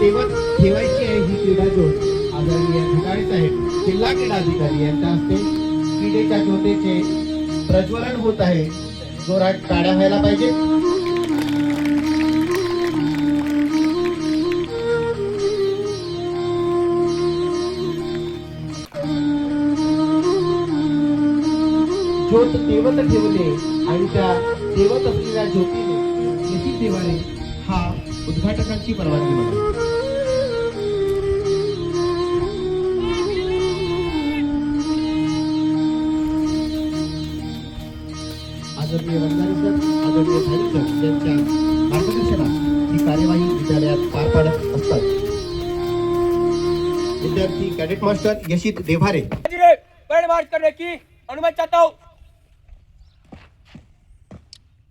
तेव्हाच ठेवायची आहे ही क्रीडा जोड आदरणीय अधिकारी साहेब जिल्हा क्रीडा अधिकारी यांच्या हस्ते क्रीडेच्या ज्योतेचे प्रज्वलन होत आहे. जोरात टाळ्या व्हायला पाहिजे. ज्योत तेवत ठेवले आणि त्या तेवत असलेल्या ज्योतीने किती देवाने उद्घाटकांची परवानगी मागली आदरणीय वंदारी सर आदरणीय धारी सर यांच्या मार्गदर्शनात ही कार्यवाही विद्यालयात पार पाडत असतात. विद्यार्थी कॅडेट मास्टर यशित देभारे. धीरे मार्च करने की अनुमति चाहता हूं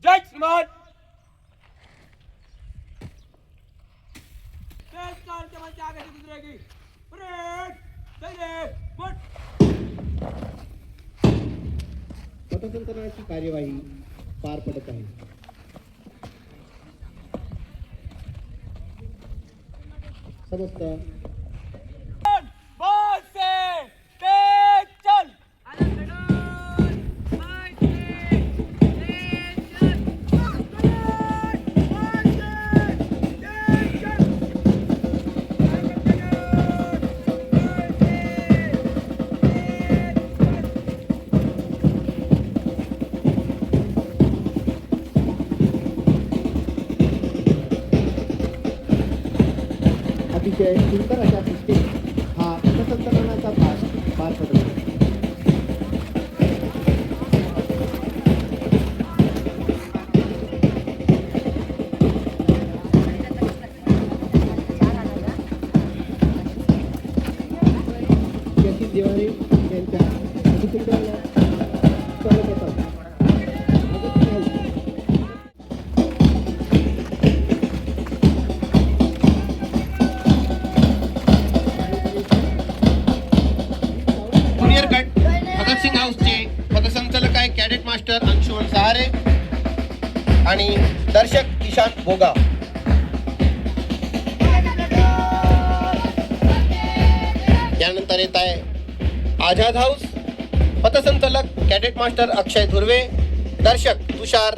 जय श्रीमान. तेज कार के बच्चे आगे से गुजरेगी परेड सही गुड पथसंचलनाची कार्यवाही पार पडत आहे. समस्त अतिशय सुंदर अशा सिस्टीम हा पथसंचलनाचा भाग पार पडत आणि दर्शक किशान भोगा त्यानंतर येत आहे आझाद हाऊस पथसंचालक कॅडेट मास्टर अक्षय धुर्वे दर्शक तुषार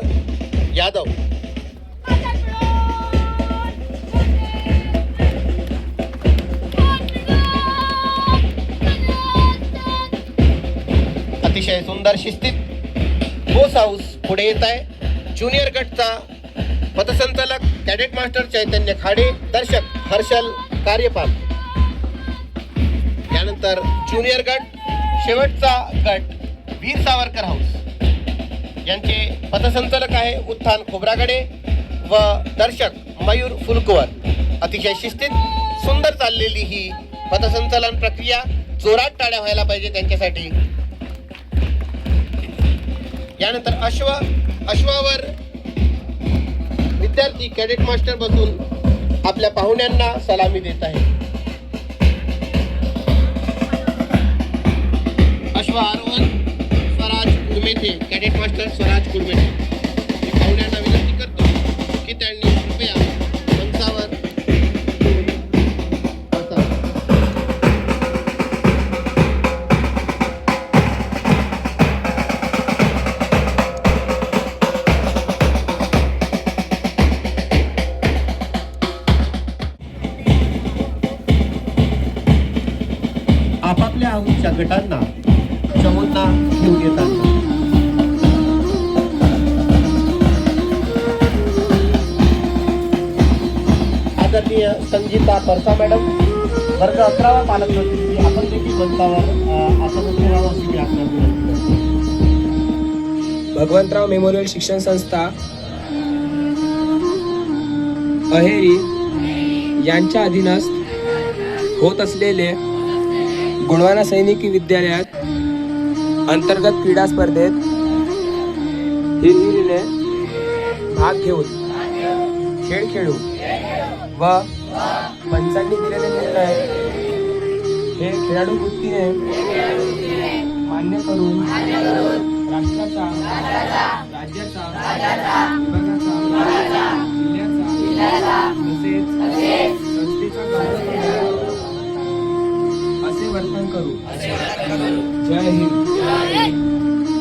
यादव. अतिशय सुंदर शिस्तीत बोस हाऊस पुढे येत आहे. ज्युनियर गटचा पथसंचालक कॅडेट मास्टर चैतन्य खाडे दर्शक हर्षल कार्यपाल. त्यानंतर ज्युनियर गट शेवटचा गट वीर सावरकर हाऊस. यांचे पथसंचालक आहे उत्थान खोब्रागडे व दर्शक मयूर फुलकुवर. अतिशय शिस्तीत सुंदर चाललेली ही पथसंचालन प्रक्रिया जोरात टाळ्या व्हायला पाहिजे त्यांच्यासाठी. यानंतर अश्व अश्वावर विद्यार्थी कॅडेट मास्टर बसून आपल्या पाहुण्यांना सलामी देत आहे अश्व आरोहण स्वराज कुडमेथे कॅडेट मास्टर स्वराज कुडमेथे आपल्या आऊच्या गटांना चमूंना घेऊन येतात. आदरणीय संगीता परसा मॅडम वर्ग अकरावा पालक मंत्री आपण देखील मंचावर आसन ठेवावं अशी मी आपल्याला भगवंतराव मेमोरियल शिक्षण संस्था अहेरी यांच्या अधीनस्थ होत असलेले गुणवाना सैनिकी विद्यालयात अंतर्गत क्रीडा स्पर्धेत हिरहिरीने भाग घेऊन खेळ खेळू व पंचांनी दिलेले निर्णय हे खेळाडू वृत्तीने मान्य करून राष्ट्राचा राज्याचा विभागाचा जिल्ह्याचा वर्तन करू. जय हिंद.